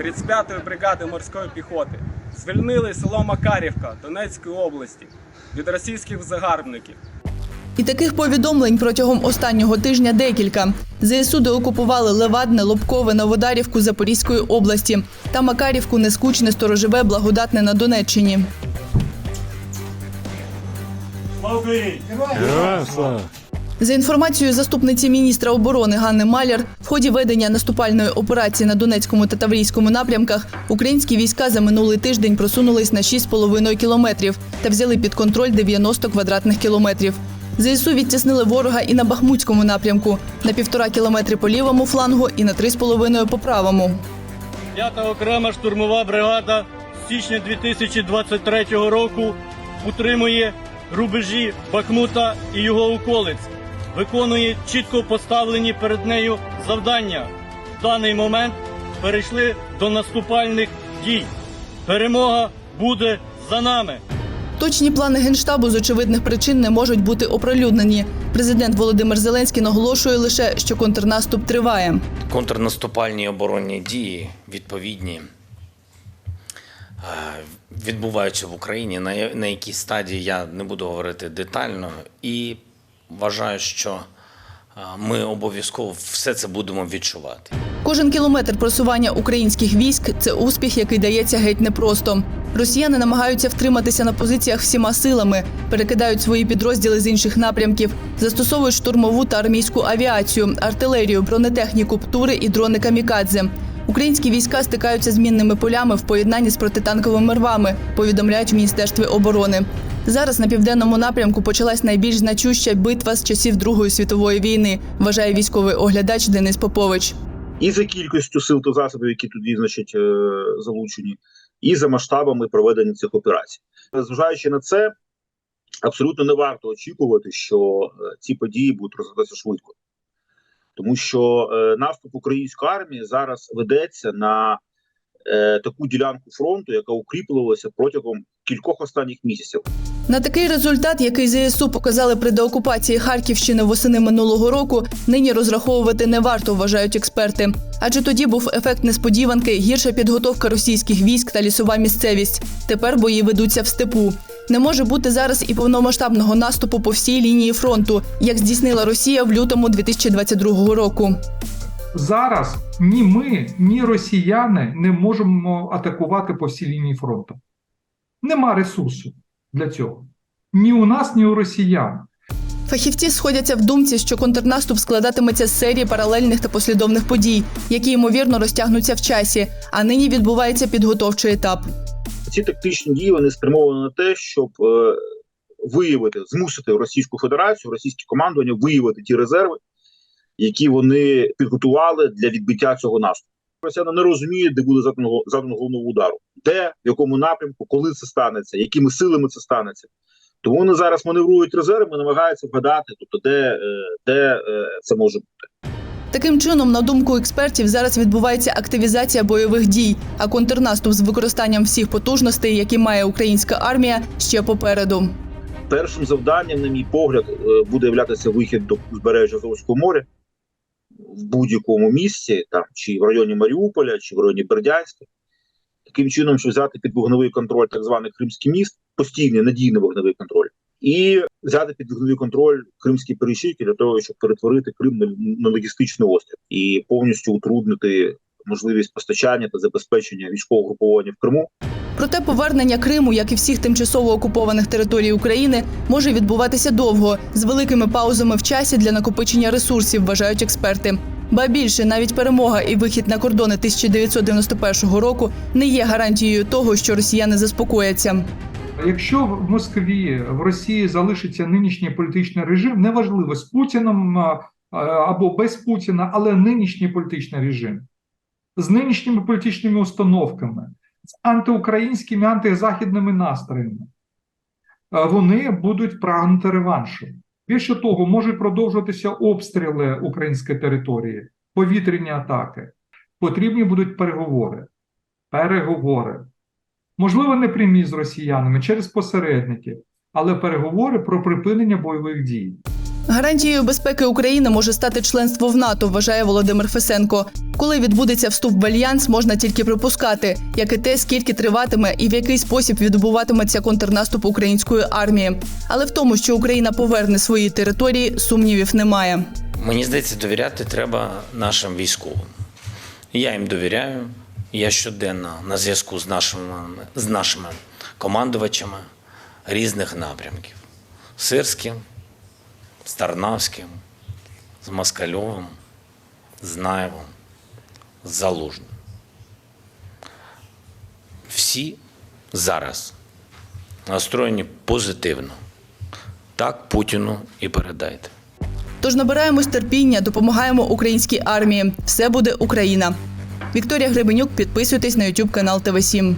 35-ї бригади морської піхоти звільнили село Макарівка Донецької області від російських загарбників. І таких повідомлень протягом останнього тижня декілька. ЗСУ деокупували Левадне, Лобкове, Новодарівку Запорізької області та Макарівку, Нескучне, Сторожеве, Благодатне на Донеччині. Героям слава! За інформацією заступниці міністра оборони Ганни Маляр, в ході ведення наступальної операції на Донецькому та Таврійському напрямках українські війська за минулий тиждень просунулись на 6,5 кілометрів та взяли під контроль 90 квадратних кілометрів. ЗСУ відтіснили ворога і на Бахмутському напрямку на півтора кілометри по лівому флангу і на 3,5 по правому. П'ята окрема штурмова бригада з січня 2023 року утримує рубежі Бахмута і його околиць, виконує чітко поставлені перед нею завдання. В даний момент перейшли до наступальних дій. Перемога буде за нами. Точні плани генштабу з очевидних причин не можуть бути оприлюднені. Президент Володимир Зеленський наголошує лише, що контрнаступ триває. контрнаступальні оборонні дії відповідні е, відбуваються в Україні. На якій стадії я не буду говорити детально, і вважаю, що е, ми обов'язково все це будемо відчувати. Кожен кілометр просування українських військ це успіх, який дається геть непросто. Росіяни намагаються втриматися на позиціях всіма силами, перекидають свої підрозділи з інших напрямків, застосовують штурмову та армійську авіацію, артилерію, бронетехніку, птури і дрони камікадзе. Українські війська стикаються з мінними полями в поєднанні з протитанковими рвами, повідомляють в міністерстві оборони. Зараз на південному напрямку почалась найбільш значуща битва з часів Другої світової війни, вважає військовий оглядач Денис Попович. і за кількістю сил та засобів, які тоді значить е, залучені, і за масштабами проведення цих операцій. Зважаючи на це, абсолютно не варто очікувати, що е, ці події будуть розвиватися швидко, тому що е, наступ української армії зараз ведеться на таку ділянку фронту, яка укріплювалася протягом кількох останніх місяців. На такий результат, який ЗСУ показали при деокупації Харківщини восени минулого року, нині розраховувати не варто, вважають експерти. Адже тоді був ефект несподіванки, гірша підготовка російських військ та лісова місцевість. Тепер бої ведуться в степу. Не може бути зараз і повномасштабного наступу по всій лінії фронту, як здійснила Росія в лютому 2022 року. Зараз ні ми, ні росіяни не можемо атакувати по всій лінії фронту. Нема ресурсу для цього. Ні у нас, ні у росіян. Фахівці сходяться в думці, що контрнаступ складатиметься з серії паралельних та послідовних подій, які ймовірно розтягнуться в часі. А нині відбувається підготовчий етап. ці тактичні дії вони спрямовані на те, щоб е, виявити, змусити Російську Федерацію, російське командування виявити ті резерви, які вони підготували для відбиття цього наступу. Росіяни не розуміють, де буде задано задано головного удару, де, в якому напрямку, коли це станеться, якими силами це станеться. Тому вони зараз маневрують резерви, намагаються вгадати, тобто де, е, де е, це може бути. Таким чином, на думку експертів, зараз відбувається активізація бойових дій, а контрнаступ з використанням всіх потужностей, які має українська армія, ще попереду. першим завданням, на мій погляд, е, буде являтися вихід до узбережжя Азовського моря в будь-якому місці, там чи в районі Маріуполя, чи в районі Бердянська, таким чином, щоб взяти під вогневий контроль так званий Кримський міст, постійний надійний вогневий контроль, і взяти під вогневий контроль Кримський перешийки для того, щоб перетворити Крим на, на логістичний острів і повністю утруднити можливість постачання та забезпечення військового групування в Криму. Проте повернення Криму, як і всіх тимчасово окупованих територій України, може відбуватися довго з великими паузами в часі для накопичення ресурсів, вважають експерти. Ба більше навіть перемога і вихід на кордони 1991 року не є гарантією того, що росіяни заспокояться. Якщо в Москві, в Росії залишиться нинішній політичний режим, неважливо з Путіном або без Путіна, але нинішній політичний режим з нинішніми політичними установками, з антиукраїнськими антизахідними настроями, вони будуть прагнути реваншу. Більше того, можуть продовжуватися обстріли української території, повітряні атаки. Потрібні будуть переговори. Переговори. Можливо, не прямі з росіянами через посередників, але переговори про припинення бойових дій. Гарантією безпеки України може стати членство в НАТО, вважає Володимир Фесенко. Коли відбудеться вступ в альянс, можна тільки припускати, як і те, скільки триватиме і в який спосіб відбуватиметься контрнаступ української армії. Але в тому, що Україна поверне свої території, сумнівів немає. Мені здається, довіряти треба нашим військовим. Я їм довіряю. Я щоденно на зв'язку з нашими, з нашими командувачами різних напрямків: Сирським, з Тарнавським, з Москальовим, з Наєвом. Всі зараз настроєні позитивно. Так Путіну і передайте. Тож набираємось терпіння, допомагаємо українській армії. Все буде Україна. Вікторія Гребенюк, підписуйтесь на YouTube канал ТВ 7